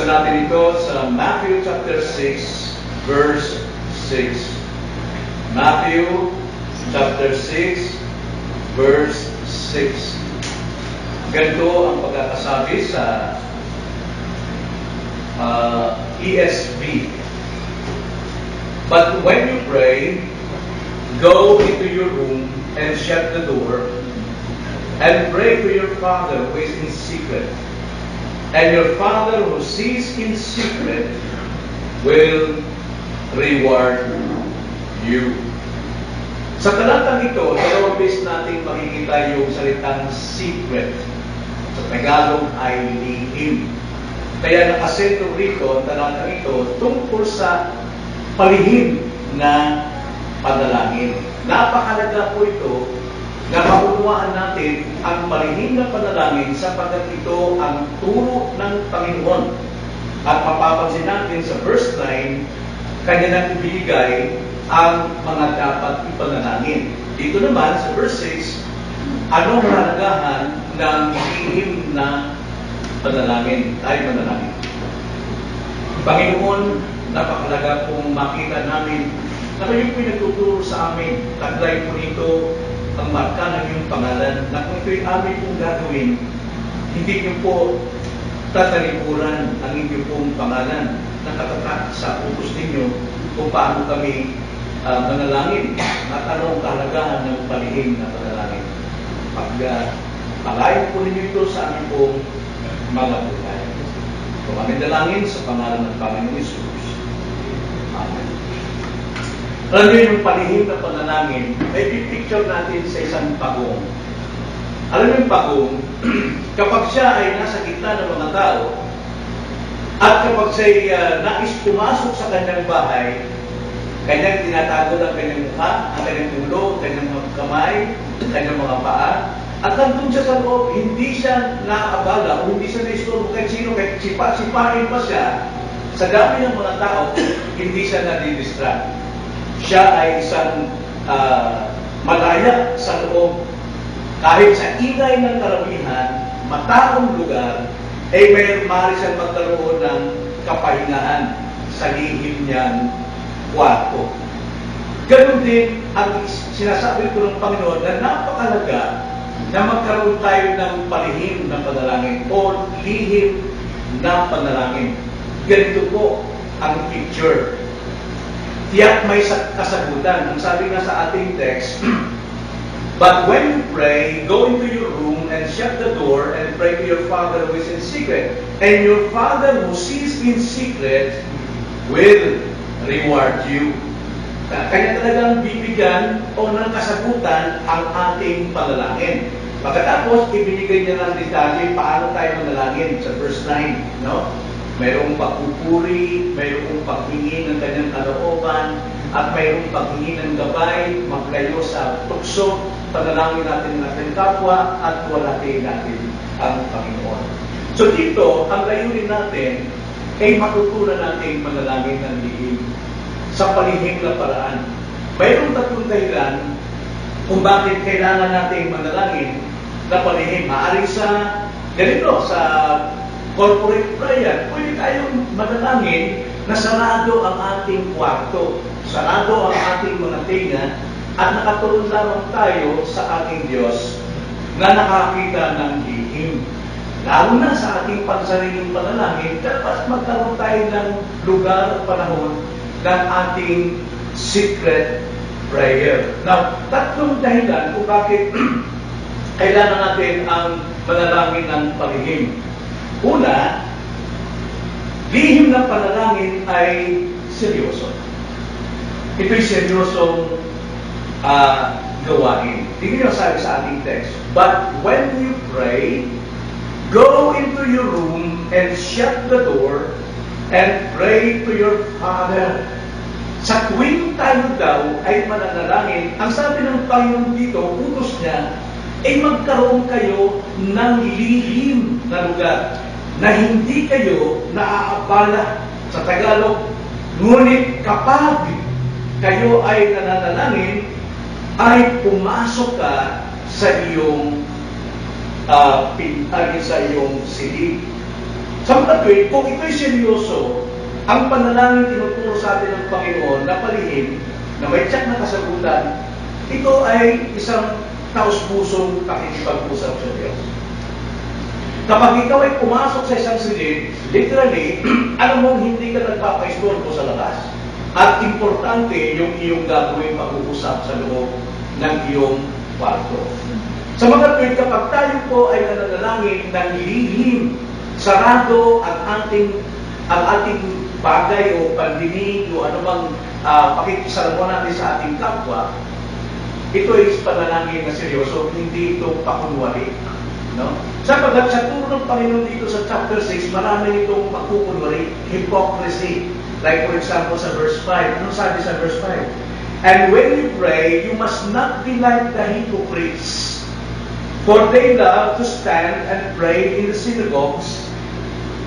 Buksan natin ito sa Matthew chapter 6, verse 6. Matthew chapter 6, verse 6. Ganito ang pagkakasabi sa uh, ESV. But when you pray, go into your room and shut the door and pray to your Father who is in secret. And your Father who sees in secret will reward you. Sa talatang ito, dalawang beses natin makikita yung salitang secret. Sa Tagalog ay lihim. Kaya nakasentro rito ang talatang ito tungkol sa palihim na panalangin. Napakalaga po ito na maunawaan natin ang malihim na panalangin sapagkat ito ang turo ng Panginoon. At mapapansin natin sa verse 9, kanya nang ibigay ang mga dapat ipanalangin. Dito naman sa verse 6, anong kahalagahan ng lihim na panalangin? Tayo manalangin. Panginoon, napakalaga pong makita namin na kayo pinagtuturo sa amin. Taglay po nito ang marka ng iyong pangalan na kung ito'y amin pong gagawin, hindi niyo po tatalikuran ang inyong pong pangalan na katatak sa utos ninyo kung paano kami uh, manalangin at ano ang kahalagahan ng palihim na panalangin. Pag uh, palayo po ninyo ito sa aming pong mga buhay. Kung kami dalangin sa pangalan ng Panginoon Isus. Amen. Alam niyo yung palihim na panalangin, ay picture natin sa isang pagong. Alam niyo yung pagong, kapag siya ay nasa gitna ng mga tao, at kapag siya uh, nais pumasok sa kanyang bahay, kanyang tinatago ng kanyang mukha, ang kanyang ulo, kanyang mga kamay, kanyang mga paa, at nandun siya sa loob, hindi siya naabala hindi siya naistorbo kahit sino, kahit sipa-sipain pa siya, sa dami ng mga tao, hindi siya nadidistract siya ay isang uh, malaya sa loob. Kahit sa ingay ng karamihan, mataong lugar, ay may maaari siyang magkaroon ng kapahingahan sa lihim niyang kwarto. Ganon din ang sinasabi ko ng Panginoon na napakalaga na magkaroon tayo ng palihim ng panalangin o lihim na panalangin. Ganito po ang picture tiyak may kasagutan. Ang sabi nga sa ating text, But when you pray, go into your room and shut the door and pray to your Father who is in secret. And your Father who sees in secret will reward you. Kanya talagang bibigyan o ng kasagutan ang ating panalangin. Pagkatapos, ibinigay niya ng detalye paano tayo manalangin sa verse 9. No? Mayroong pagpupuri, mayroong paghingi ng kanyang kalooban, at mayroong paghingi ng gabay, maglayo sa tukso, panalangin natin ng ating kapwa, at walati natin ang Panginoon. So dito, ang layunin natin ay matutunan natin manalangin ng lihim sa palihim na paraan. Mayroong tatlong dahilan kung bakit kailangan natin manalangin na palihim. Maaari sa ganito, sa corporate prayer, pwede tayong manalangin na sarado ang ating kwarto, sarado ang ating mga tinga, at nakatulong lamang tayo sa ating Diyos na nakakita ng lihim. Lalo na sa ating pansariling panalangin, dapat magkaroon tayo ng lugar at panahon ng ating secret prayer. Now, tatlong dahilan kung bakit kailangan natin ang panalangin ng palihim. Una, lihim ng panalangin ay seryoso. Ito'y seryosong uh, gawain. Tingnan niyo sabi sa ating text. But when you pray, go into your room and shut the door and pray to your Father. Sa tuwing tayo daw ay mananalangin, ang sabi ng Panginoon dito, utos niya, ay magkaroon kayo ng lihim na lugar na hindi kayo naaabala sa Tagalog. Ngunit kapag kayo ay nananalangin, ay pumasok ka sa iyong uh, pintag sa iyong silid. Sa mga tuwid, kung ito'y seryoso, ang panalangin tinuturo sa atin ng Panginoon na palihim, na may tiyak na kasagutan, ito ay isang taus-pusong pakikipag-usap sa Diyos. Kapag ikaw ay pumasok sa isang silid, literally, alam mo hindi ka nagpapaistorbo sa labas. At importante yung iyong gagawin pag-uusap sa loob ng iyong kwarto. Sa mga tuwid, kapag tayo po ay nananalangin ng lihim, sarado ang ating ang ating bagay o pandinig o anumang uh, pakikisalamuha natin sa ating kapwa, ito ay panalangin na seryoso, hindi ito pakunwari. No? Sapagkat sa turo ng Panginoon dito sa chapter 6, marami itong pagkukunwari, hypocrisy. Like for example sa verse 5. Anong sabi sa verse 5? And when you pray, you must not be like the hypocrites. For they love to stand and pray in the synagogues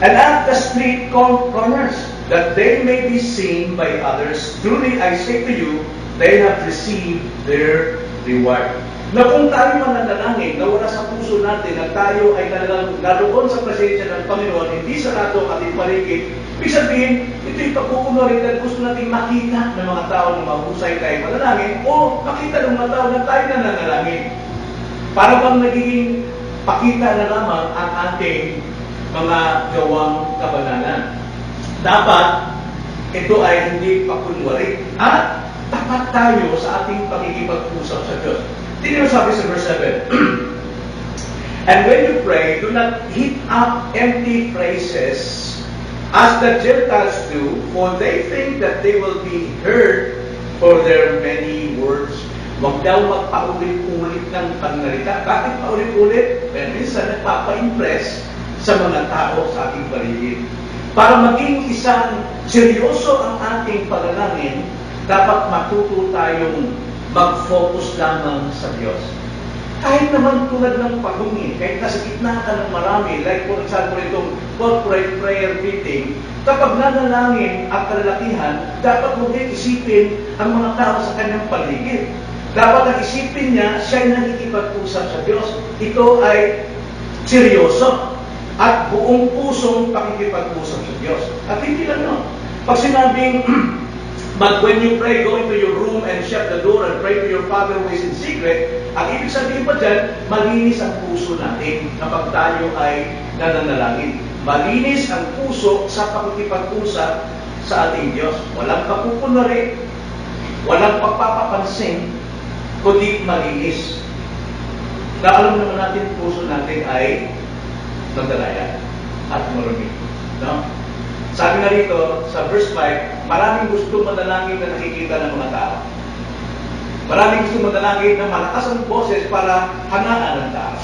and at the street corners, that they may be seen by others. Truly I say to you, they have received their reward. Na kung tayo mananalangin na wala sa puso natin na tayo ay naroon sa presensya ng Panginoon, hindi sarado ang ating paligid, ibig sabihin, ito'y pagkukunwarin dahil gusto natin makita ng mga tao na mahusay tayo manalangin o makita ng mga tao na tayo nananalangin. Para bang nagiging pakita na lamang ang ating mga gawang kabananan. Dapat ito ay hindi pakunwari at tapat tayo sa ating pagkikipag-usap sa Diyos. Tingnan sabi sa verse 7. And when you pray, do not heap up empty phrases as the Gentiles do, for they think that they will be heard for their many words. Huwag daw magpaulit-ulit ng pangalita. Bakit paulit-ulit? Well, minsan nagpapa-impress sa mga tao sa ating paligid. Para maging isang seryoso ang ating panalangin, dapat matuto tayong mag-focus lamang sa Diyos. Kahit naman tulad ng paghingi, kahit nasa gitna ka ng marami, like for example itong corporate prayer meeting, kapag nanalangin ang kalalakihan, dapat mo din isipin ang mga tao sa kanyang paligid. Dapat ang isipin niya, siya ay nakikipag-usap sa Diyos. Ito ay seryoso at buong pusong pakikipag-usap sa Diyos. At hindi lang no. Pag sinabing, But when you pray, go into your room and shut the door and pray to your Father who is in secret, ang ibig sabihin pa dyan, malinis ang puso natin kapag tayo ay nananalangin. Malinis ang puso sa pakikipag-usap sa ating Diyos. Walang papupunari, walang pagpapapansin, kundi malinis. Na alam naman natin, puso natin ay magdalaya at marumi. No? Sabi nga rito, sa verse 5, maraming gusto manalangin na nakikita ng mga tao. Maraming gusto manalangin na malakas ang boses para hangaan ng tao.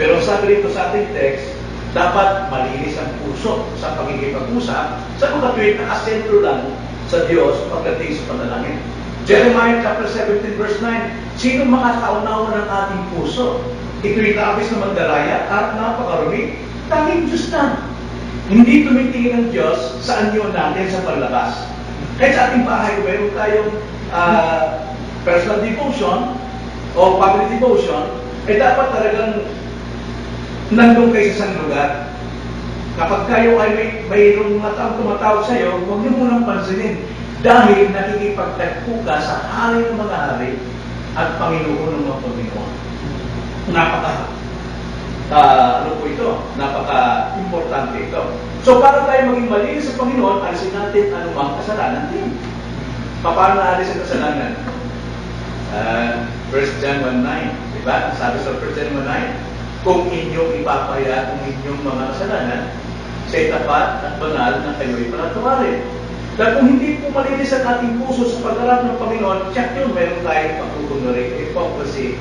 Pero sabi rito sa ating text, dapat malinis ang puso sa pagkikipag-usap sa tuwid na asentro lang sa Diyos pagdating sa panalangin. Jeremiah chapter 17 verse 9, Sino makakaunawa ng ating puso? Ito'y labis na magdalaya at napakarumi. Tanging Diyos na. Hindi tumitingin ng Diyos sa anyo natin sa panlabas. Kahit sa ating bahay, meron tayong uh, personal devotion o public devotion, eh dapat talagang nandun kayo sa isang lugar. Kapag kayo ay may mayroong mga tumatawag sa iyo, huwag niyo munang pansinin. Dahil nakikipagtagpo ka sa hari ng mga hari at Panginoon ng mga Panginoon. Napaka uh, ano po ito, napaka-importante ito. So para tayo maging malinis sa Panginoon, alisin natin anumang kasalanan din. Paano naalis ang kasalanan? Uh, 1 John 1.9, di ba? Sabi sa 1 John 1.9, kung inyong ipapaya ang inyong mga kasalanan, sa tapat at banal na kayo'y panatawarin. Dahil kung hindi po malinis ang ating puso sa pagharap ng Panginoon, check yun, meron tayong pagkukunwari, hypocrisy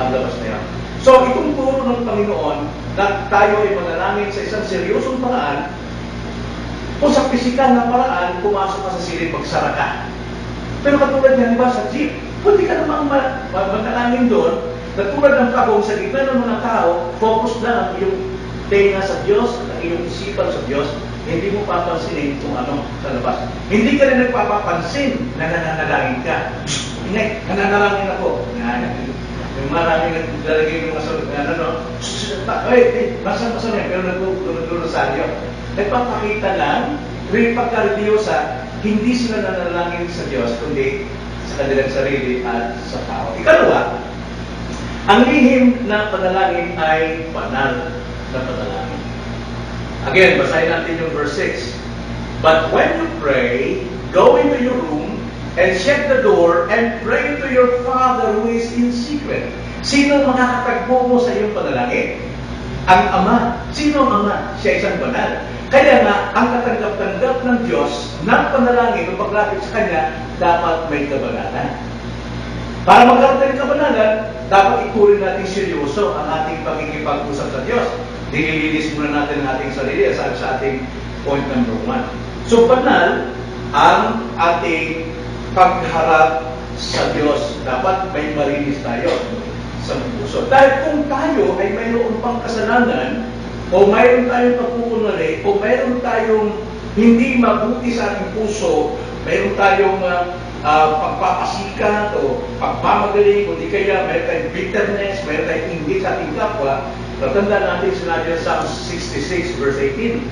ang labas na yan. So, itong turo ng Panginoon na tayo ay manalangin sa isang seryosong paraan, o sa pisikal na paraan, pumasok ka sa silid, magsara ka. Pero katulad di ba, sa jeep, pwede ka namang manalangin doon, na tulad ng kabong sa gitna ng mga tao, focus lang ang iyong tenga sa Diyos, ang iyong isipan sa Diyos, hindi mo papansinin kung ano sa labas. Hindi ka rin nagpapapansin na nananalangin ka. Hindi, nananalangin ako. Yan. Yung maraming naglalagay ng mga sagot na ano, ay, eh, basa-basa na yan, pero nagdurosaryo. Nagpapakita lang, rin pagkardiyosa, hindi sila nanalangin sa Diyos, kundi sa kanilang sarili at sa tao. Ikalawa, ang lihim na panalangin ay banal na panalangin. Again, basahin natin yung verse 6. But when you pray, go into your room and shut the door and pray to your Father who is in secret. Sino makakatagpo mo sa iyong panalangin? Ang Ama. Sino ang Ama? Siya isang banal. Kaya nga, ang katanggap-tanggap ng Diyos ng panalangin o paglapit sa Kanya, dapat may kabanalan. Para magkaroon ng kabanalan, dapat ituring natin seryoso ang ating pagkikipag-usap sa Diyos. Dinilinis muna natin ang ating sarili sabi sa ating point number one. So, banal ang ating pagharap sa Diyos. Dapat may marinis tayo sa puso. Dahil kung tayo ay mayroon pang kasalanan, o mayroon tayong pagkukunwari, o mayroon tayong hindi mabuti sa ating puso, mayroon tayong uh, uh, pagpapasikat o pagmamagaling, o kaya mayroon tayong bitterness, mayroon tayong inggit sa ating kapwa, natanda natin sinabi sa Psalm 66 verse 18.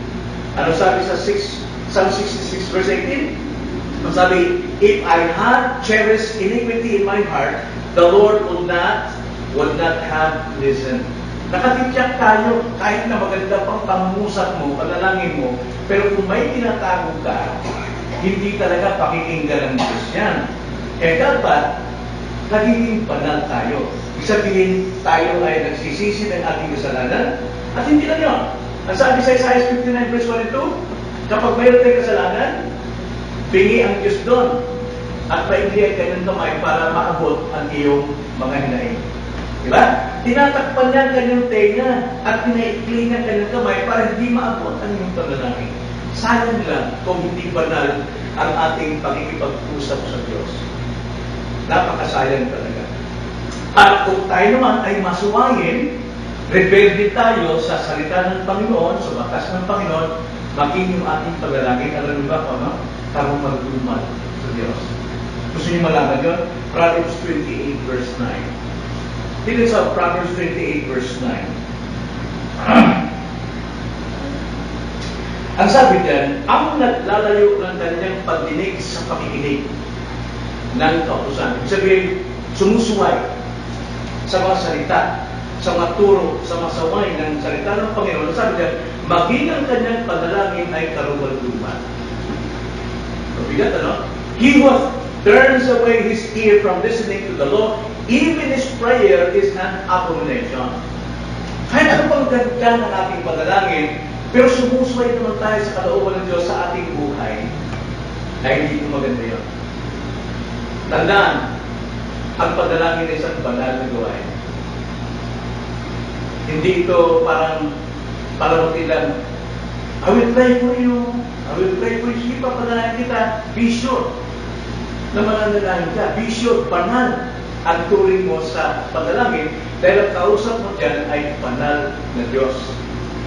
Ano sabi sa 6, Psalm 66 verse 18? Sabi, If I had cherished iniquity in my heart, the Lord would not would not have listened. Nakatityak tayo kahit na maganda pang pangmusap mo, panalangin mo, pero kung may tinatago ka, hindi talaga pakikinggan ng Diyos yan. Eh dapat, nagiging banal tayo. Ibig sabihin, tayo ay nagsisisi ng ating kasalanan, at hindi lang yun. Ang sabi sa Isaiah 59 verse 1 and 2, kapag mayroon tayong kasalanan, bingi ang Diyos doon at maigli ang kanyang kamay para maabot ang iyong mga hinaing. Diba? Tinatakpan niya ang kanyang tenga at pinaikli niya ang kanyang kamay para hindi maabot ang iyong panalangin. Sayang lang kung hindi banal ang ating pagkikipag-usap sa Diyos. Napakasayang talaga. At kung tayo naman ay masuwayin, rebelde tayo sa salita ng Panginoon, sa batas ng Panginoon, maging yung ating paglalangin, alam niyo ba kung ano? Tarong magdulman sa Diyos. Gusto niyo malaman yun? Proverbs 28 verse 9. Dito sa Proverbs 28 verse 9. Ang sabi diyan, ang naglalayo ng kanyang pagdinig sa pakikinig ng kautusan. Ibig sabihin, sumusuway sa mga salita, sa mga turo, sa mga saway ng salita ng Panginoon. Ang sabi diyan, maging ang kanyang panalangin ay karumal-duman. Mabigat, ano? He was turns away his ear from listening to the law, even his prayer is an abomination. Kahit ano pang ganda ng ating panalangin, pero sumusuway naman tayo sa kalooban ng Diyos sa ating buhay, ay hindi ko maganda yun. Tandaan, ang panalangin ay isang banal na gawain. Hindi ito parang palamutin lang, I will pray for you. I will pray for you. Sige pa, panalangin kita. Be sure na mananalangin ka. Be sure, banal ang turing mo sa panalangin dahil ang kausap mo dyan ay banal na Diyos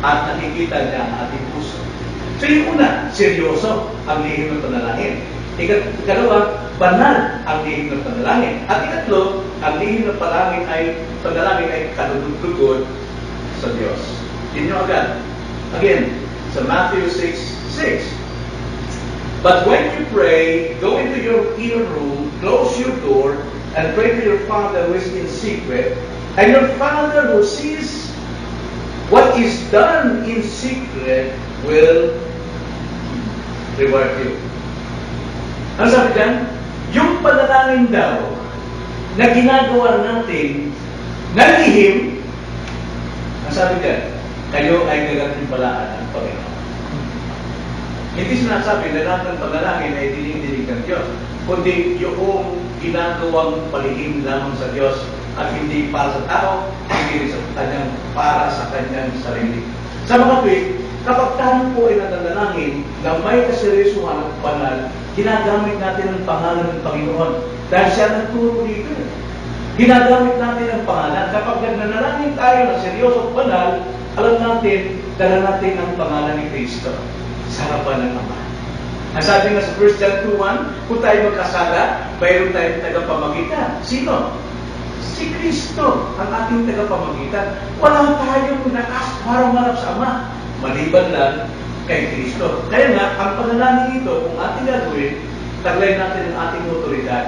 at nakikita niya ang ating puso. So yung una, seryoso ang lihim ng panalangin. Ikalawa, banal ang lihim ng panalangin. At ikatlo, ang lihim ng panalangin ay panalangin ay kalugod sa Diyos. Yun yung agad. Again, sa Matthew 6, 6. But when you pray, go into your inner room, close your door, and pray to your Father who is in secret, and your Father who sees what is done in secret will reward you. Ano sabi dyan? Yung panalangin daw na ginagawa natin na lihim, ang sabi dyan, kayo ay gagantimpalaan ng Panginoon. Hindi sinasabi na lahat ng panalangin ay dinidinig ng Diyos, kundi yung ginagawang palihim lamang sa Diyos at hindi para sa tao, hindi sa kanyang para sa kanyang sarili. Sa mga tweet, kapag tayo po ay nananalangin na may kaseryosuhan at banal, ginagamit natin ang pangalan ng Panginoon. Dahil siya nagturo dito. Ginagamit natin ang pangalan. Kapag nananalangin tayo na seryoso at banal, alam natin, dala natin ang pangalan ni Kristo sa harapan ng Ama. Ang sabi nga sa 1 John 2.1, kung tayo magkasala, mayroon tayong tagapamagitan. Sino? Si Kristo ang ating tagapamagitan. Wala tayong nakakaharap sa Ama. Maliban lang kay Kristo. Kaya nga, ang panalangin ito, kung ating gagawin, taglay natin ang ating otoridad.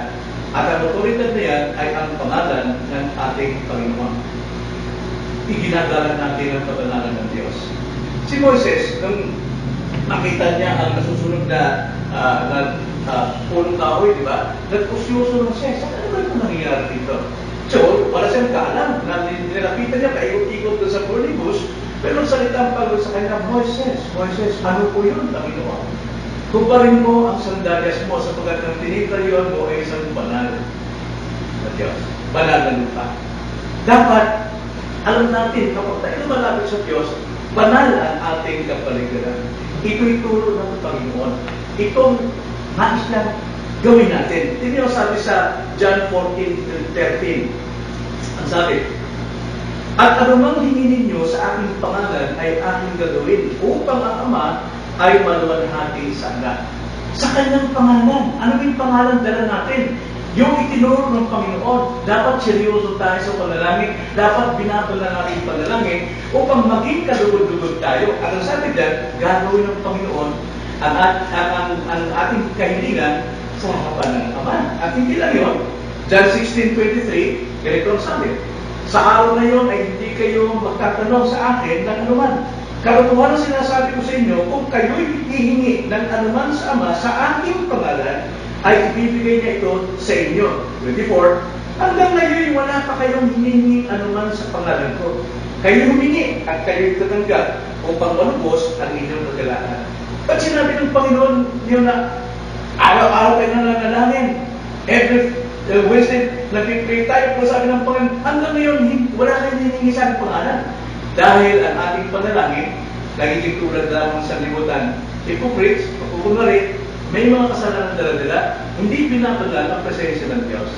At ang otoridad na yan ay ang pangalan ng ating Panginoon. Iginagalan natin ang kabanalan ng Diyos. Si Moises, nung nakita niya ang nasusunod na uh, na uh, punong kahoy, di ba? Nagkusyoso ng siya. Saan ano ba ito nangyayari dito? So, wala siyang kaalam nilapitan niya, paikot-ikot doon sa burning bush, pero ang salita ang pagod sa kanya, Moises, Moises, ano po yun, Panginoon? Kumparin mo ang sandalyas mo sapagkat ang tinitrayuan mo ay isang banal na Diyos. Banal na lupa. Dapat, alam natin, kapag tayo lumalapit sa Diyos, banal ang ating kapaligiran. Ito'y turo ng Panginoon. Itong nais niya gawin natin. Tingnan sabi sa John 14:13. Ang sabi, At anumang hingin ninyo sa aking pangalan ay aking gagawin upang ang Ama ay maluwalhati sa anak. Sa kanyang pangalan. Ano yung pangalan dala natin? Yung itinuro ng Panginoon, dapat seryoso tayo sa panalangin, dapat binabala natin yung panalangin upang maging kalugod-lugod tayo. At ang sabi dyan, gagawin ng Panginoon ang, at, ang, ang, ang ating kahilingan sa harapan ng Ama. At hindi lang yun. John 16.23, ganito ang sabi. Sa araw na yun ay hindi kayo magtatanong sa akin ng anuman. Karutuhan ang sinasabi ko sa inyo, kung kayo'y hihingi ng anuman sa Ama sa aking pangalan, ay ibibigay niya ito sa inyo. 24, hanggang ngayon wala pa kayong hiningi anuman sa pangalan ko. Kayo humingi at kayo'y tatanggap upang malubos ang inyong kagalakan. Pag sinabi ng Panginoon niyo na araw-araw kayo nananalangin, every uh, Wednesday, nag-pray tayo po sabi ng Panginoon, hanggang ngayon wala kayong hiningi sa pangalan. Dahil ang ating panalangin, nagiging tulad lamang sa libutan. Hypocrites, pagkukunwari, may mga kasalanan dala-dala, hindi pinapagal ang presensya ng Diyos.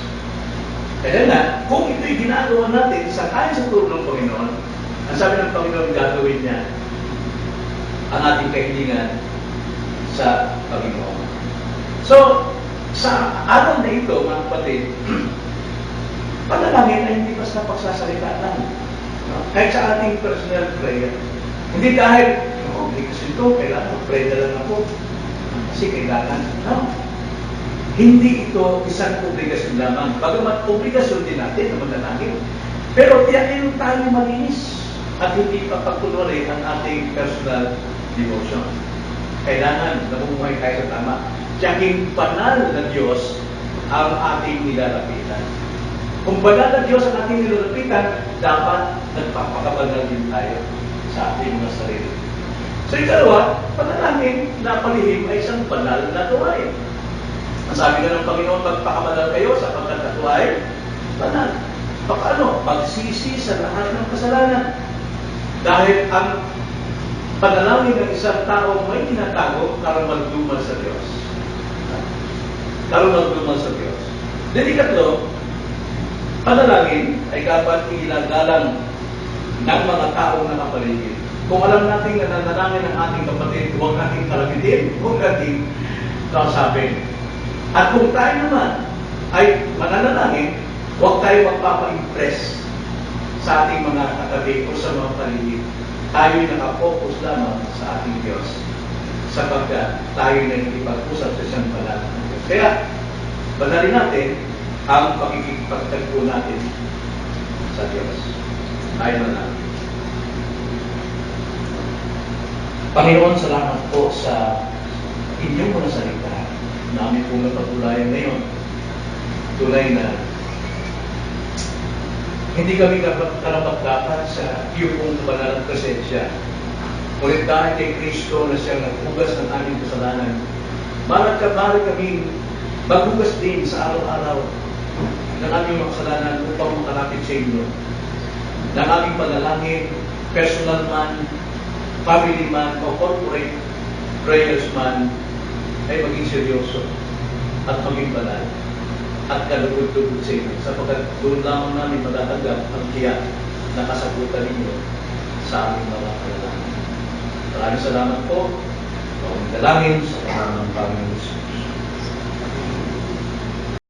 Kaya nga, kung ito'y ginagawa natin sa ayon sa turo ng Panginoon, ang sabi ng Panginoon gagawin niya ang ating kahilingan sa Panginoon. So, sa araw na ito, mga kapatid, panalangin ay hindi basta pagsasalita lang. No? Kahit sa ating personal prayer. Hindi dahil, no, hindi kasi ito, kailangan mag-pray na lang ako. Kasi kailangan, no? Hindi ito isang obligasyon lamang. Bagamat obligasyon din natin na manalangin. Pero tiyakin tayo malinis at hindi papagtuloy ang ating personal devotion. Kailangan namumuhay tayo sa tama. Tiyaking banal na Diyos ang ating nilalapitan. Kung banal na Diyos ang ating nilalapitan, dapat nagpapakabanal din tayo sa ating mga sarili. So yung dalawa, panalangin na palihim ay isang banal na gawain. Ang sabi nga ng Panginoon, magpakabanal kayo sa pagkatatuay, banal. Paano? Magsisi sa lahat ng kasalanan. Dahil ang panalangin ng isang tao may tinatago para magdumal sa Diyos. Para magdumal sa Diyos. Then ikatlo, panalangin ay dapat iginagalang ng mga taong nakapaligid. Kung alam natin na nanalangin ng ating kapatid, huwag nating kalabitin, huwag nating kausapin. At kung tayo naman ay mananalangin, huwag tayo magpapa-impress sa ating mga katabi o sa mga paligid. Tayo nakafocus lamang sa ating Diyos sapagkat tayo na nakipag-usap sa isang banal ng Diyos. Kaya, banalin natin ang pakikipagtagpo natin sa Diyos. Tayo na lang. Panginoon, salamat po sa inyong mga salita namin po napatulayan ngayon. Tulay na hindi kami karapat-dapat sa iyo pong banal presensya. Ngunit dahil kay Kristo na siyang naghugas ng aming kasalanan, marat ka maaari kami maghugas din sa araw-araw ng aming mga kasalanan upang makalapit sa inyo. Ng aming panalangin, personal man, family man, o corporate prayers man, ay maging seryoso at maging banal at kalugod-lugod sa inyo sapagkat doon lamang namin matatanggap ang tiyak na kasagutan ninyo sa aming mga panalangin. Maraming salamat po. Maraming dalangin sa pangalan ng Panginoon.